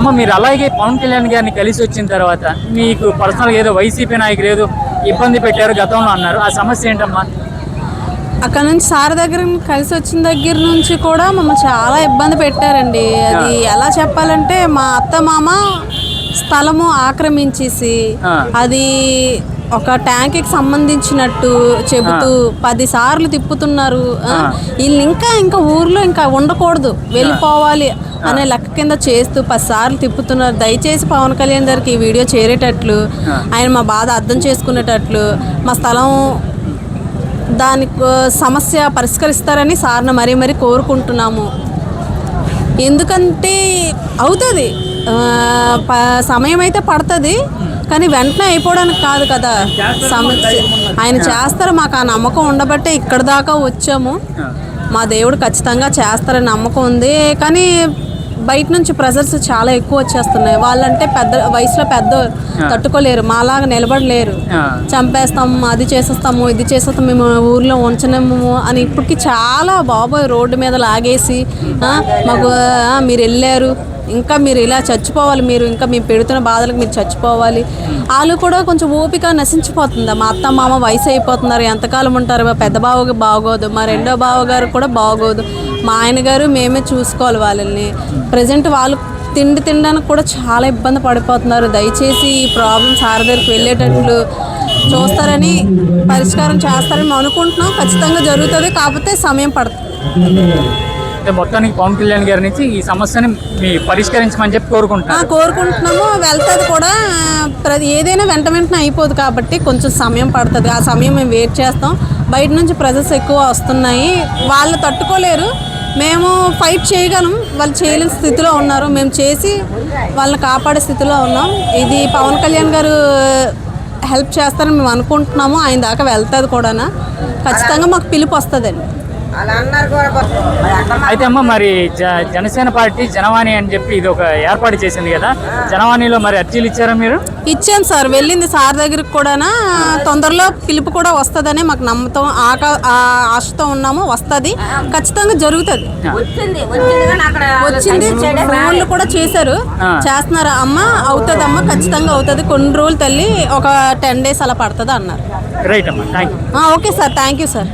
అమ్మ మీరు అలాగే పవన్ కళ్యాణ్ గారిని కలిసి వచ్చిన తర్వాత మీకు పర్సనల్గా ఏదో వైసీపీ నాయకులు ఏదో ఇబ్బంది పెట్టారు గతంలో అన్నారు. ఆ సమస్య ఏంటమ్మా? అక్కడ నుంచి సార్ దగ్గర కలిసి వచ్చిన దగ్గర నుంచి కూడా మమ్మల్ని చాలా ఇబ్బంది పెట్టారండి. అది ఎలా చెప్పాలంటే మా అత్త మామ స్థలము ఆక్రమించేసి. అది ఒక ట్యాంక్కి సంబంధించినట్టు చెబుతూ పది సార్లు తిప్పుతున్నారు. వీళ్ళు ఇంకా ఇంకా ఊర్లో ఇంకా ఉండకూడదు. వెళ్ళిపోవాలి. అనే లెక్క కింద చేస్తూ పది సార్లు తిప్పుతున్నారు. దయచేసి పవన్ కళ్యాణ్ గారికి ఈ వీడియో చేరేటట్లు ఆయన మా బాధ అర్థం చేసుకునేటట్లు మా స్థలం దానికి సమస్య పరిష్కరిస్తారని సార్ని మరీ మరీ కోరుకుంటున్నాము. ఎందుకంటే అవుతుంది. సమయం అయితే పడుతుంది కానీ వెంటనే అయిపోవడానికి కాదు కదా. సమస్య ఆయన చేస్తారు మాకు ఆ నమ్మకం ఉండబట్టే ఇక్కడ దాకా వచ్చాము. మా దేవుడు ఖచ్చితంగా చేస్తారని నమ్మకం ఉంది. కానీ బయట నుంచి ప్రెజర్స్ చాలా ఎక్కువ వచ్చేస్తున్నాయి. వాళ్ళంటే పెద్ద వయసులో పెద్ద తట్టుకోలేరు. మాలాగా నిలబడలేరు. చంపేస్తాము అది చేసేస్తాము ఇది చేసేస్తాము మేము ఊర్లో ఉంచలేము అని ఇప్పటికి చాలా బాబోయ్ రోడ్డు మీద లాగేసి మాకు మీరు వెళ్ళారు. ఇంకా మీరు ఇలా చచ్చిపోవాలి మీరు ఇంకా మేము పెడుతున్న బాధలకు మీరు చచ్చిపోవాలి. వాళ్ళు కూడా కొంచెం ఓపిక నశించిపోతుంది? మా అత్త మామ వయసు అయిపోతున్నారు ఎంతకాలం ఉంటారు? పెద్ద బావకి బాగోదు మా రెండో బావగారు కూడా బాగోదు. మా ఆయన గారు మేమే చూసుకోవాలి వాళ్ళని. ప్రజెంట్ వాళ్ళు తిండి తినడానికి కూడా చాలా ఇబ్బంది పడిపోతున్నారు. దయచేసి ఈ ప్రాబ్లం సార్ దగ్గరికి వెళ్ళేటట్లు చూస్తారని పరిష్కారం చేస్తారని మేము అనుకుంటున్నాం. ఖచ్చితంగా జరుగుతుంది కాకపోతే సమయం పడుతుంది. అంటే మొత్తానికి పవన్ కళ్యాణ్ గారి నుంచి ఈ సమస్యని మీ పరిష్కరించమని చెప్పి కోరుకుంటున్నాను కోరుకుంటున్నాము. వెళ్తుంది కూడా ప్రతి ఏదైనా వెంట వెంటనే అయిపోదు కాబట్టి కొంచెం సమయం పడుతుంది. ఆ సమయం మేము వెయిట్ చేస్తాం. బయట నుంచి ప్రజెస్ ఎక్కువ వస్తున్నాయి. వాళ్ళు తట్టుకోలేరు. మేము ఫైట్ చేయగలం. వాళ్ళు చేయలేని స్థితిలో ఉన్నారు. మేము చేసి వాళ్ళని కాపాడే స్థితిలో ఉన్నాం. ఇది పవన్ కళ్యాణ్ గారు హెల్ప్ చేస్తారని మేము అనుకుంటున్నాము. ఆయన దాకా వెళ్తుంది కూడా ఖచ్చితంగా మాకు పిలుపు వస్తుందండి. అయితే అమ్మ మరి జ- జనసేన పార్టీ జనవాణి అని చెప్పి ఇది ఒక ఏర్పాటు చేసింది కదా. జనవాణిలో మరి అర్జీలు ఇచ్చారా మీరు? ఇచ్చాను సార్. వెళ్ళింది సార్ దగ్గరికి కూడా తొందరలో పిలుపు కూడా వస్తుందని మాకు నమ్మకం ఆక ఆశతో ఉన్నాము. వస్తుంది. ఖచ్చితంగా జరుగుతుంది. వచ్చింది. ఫోన్లు కూడా చేశారు. చేస్తున్నారు అమ్మ? అవుతుంది అమ్మ ఖచ్చితంగా అవుతుంది. కొన్ని రోజులు తల్లి ఒక టెన్ డేస్ అలా పడుతుంది అన్నారు రైట్ అమ్మా. Okay sir. Thank you sir.